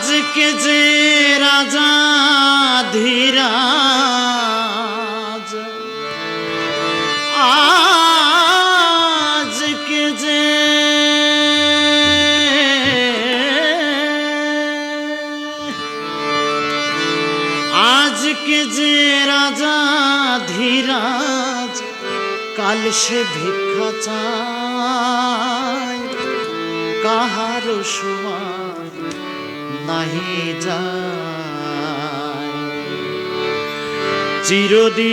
আজকে যে রাজা ধীরাজ, আজকে যে আজকে যে রাজা ধীরাজ, কাল সে ভিক্ষা চায় কাহার সমান নাহি যায়। চিরদিন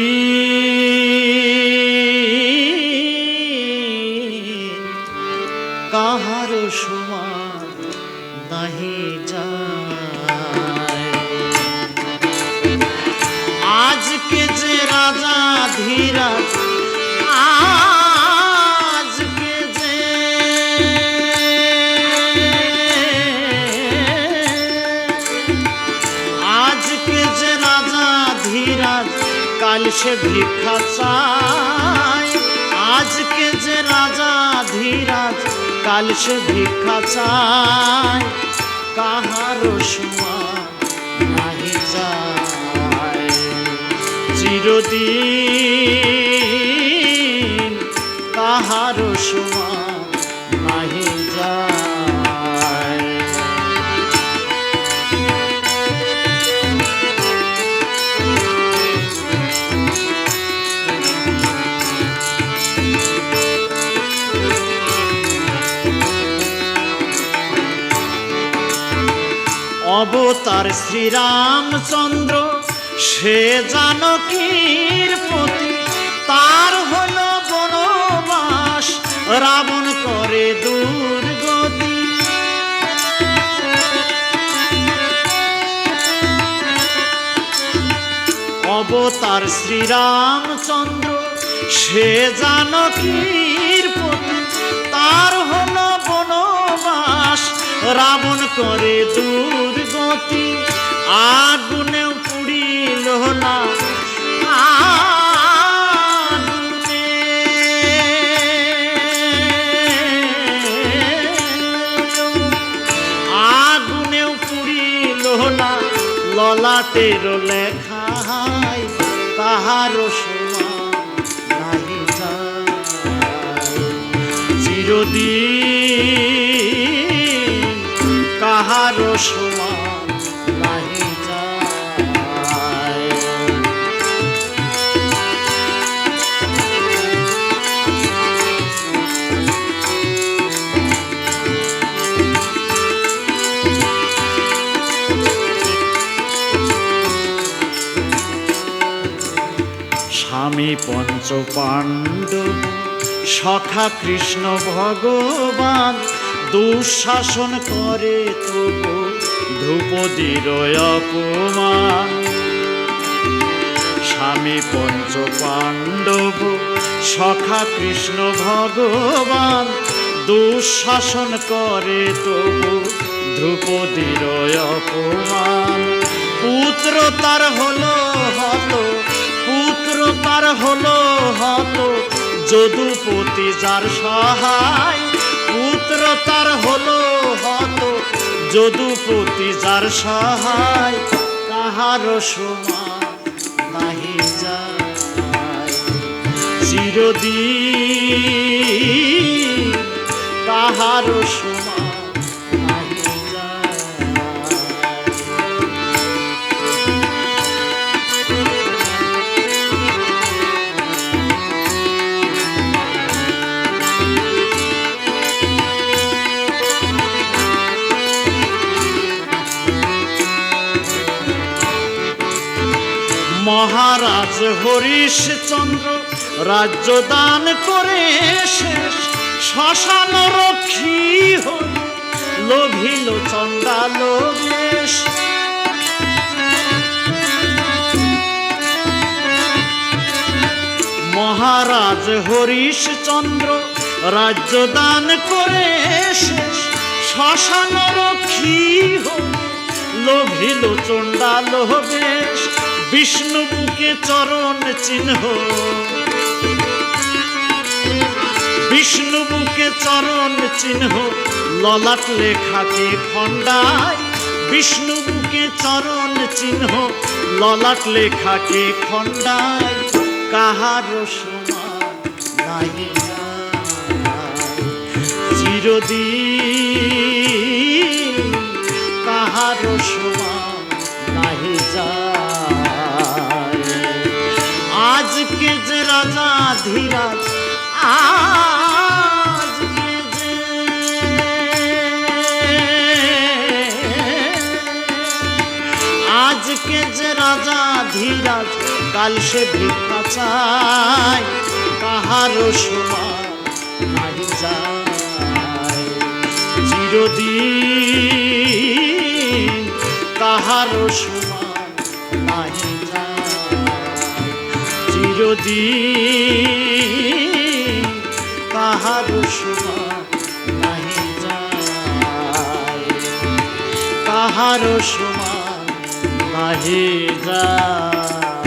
কাহার সমান নাহি যায়। আজকে যে রাজা ধীরাজ কাল সে ভিক্ষা চায়। আজকে যে রাজা ধীরাজ, কাল সে ভিক্ষা চায়। কাহার নাহি যায়। চিরদিন কাহার সমান অবতার শ্রীরামচন্দ্র, সে জানকীর প্রতি তার হলো বনবাস, রাবণ করে দুর্গতি অবতার শ্রীরামচন্দ্র, সে জানকীর প্রতি তার হলো বনবাস, রাবণ করে দুর্গতি আগুনেও পুড়িল না আগুনে। আগুনেও পুড়িল না ললাটের লেখায় তাহার চিরদিন কাহার সমান স্বামী পঞ্চ পাণ্ডব সখা কৃষ্ণ ভগবান, দুঃশাসন করে তবু ধ্রুপদীর অপমান। স্বামী পঞ্চ পাণ্ডব সখা কৃষ্ণ ভগবান, দুঃশাসন করে তবু ধ্রুপদীর অপমান। পুত্র তার হলো পুত্র তার হলো হলো যদুপতি যার সহায়, পুত্র তার হলো হলো যদুপতি যার সহায়, কাহার সমান নাহি চিরদিন কাহার সমান মহারাজ হরিশচন্দ্র রাজ্য দান করে শেষ। শ্মশান রক্ষী হল, লোভিল বেশ মহারাজ হরিশচন্দ্র রাজ্য দান করে শেষ। শ্মশান রক্ষী হল লোভিল চণ্ডাল বেশ বিষ্ণু বুকে চরণ চিহ্ন। বিষ্ণু বুকে চরণ চিহ্ন, ললাট লেখাকে খণ্ডায়। বিষ্ণু বুকে চরণ চিহ্ন, ললাট লেখাকে খণ্ডায়। কাহার সমান নাই। চিরদিন আজকে যে রাজা ধীরাজ? আজকে যে আজকে যে রাজা ধীরাজ? কাল সে ভিক্ষা চায়, কাহারও সমান যায়। চিরদিন কাহারও সমান নাই যায় কাহার শোভা নাই যায় কাহার সমান নাহি যায়।